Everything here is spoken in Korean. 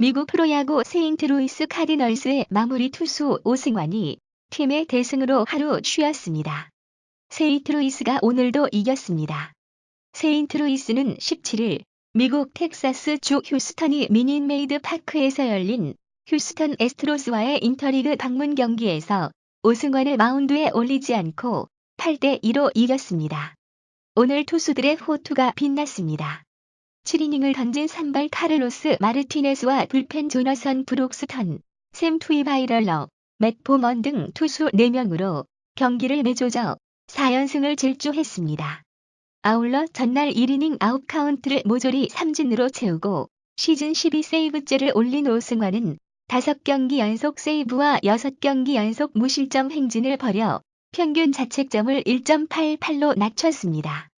미국 프로야구 세인트 루이스 카디널스의 마무리 투수 오승환이 팀의 대승으로 하루 쉬었습니다. 세인트 루이스가 오늘도 이겼습니다. 세인트 루이스는 17일 미국 텍사스 주 휴스턴이 미닛메이드 파크에서 열린 휴스턴 에스트로스와의 인터리그 방문 경기에서 오승환을 마운드에 올리지 않고 8대 2로 이겼습니다. 오늘 투수들의 호투가 빛났습니다. 7이닝을 던진 선발 카를로스 마르티네스와 불펜 조너선 브록스턴, 샘 투이바이럴러, 맷 보먼 등 투수 4명으로 경기를 내조져 4연승을 질주했습니다. 아울러 전날 1이닝 9카운트를 모조리 삼진으로 채우고 시즌 12세이브째를 올린 오승환은 5경기 연속 세이브와 6경기 연속 무실점 행진을 벌여 평균 자책점을 1.88로 낮췄습니다.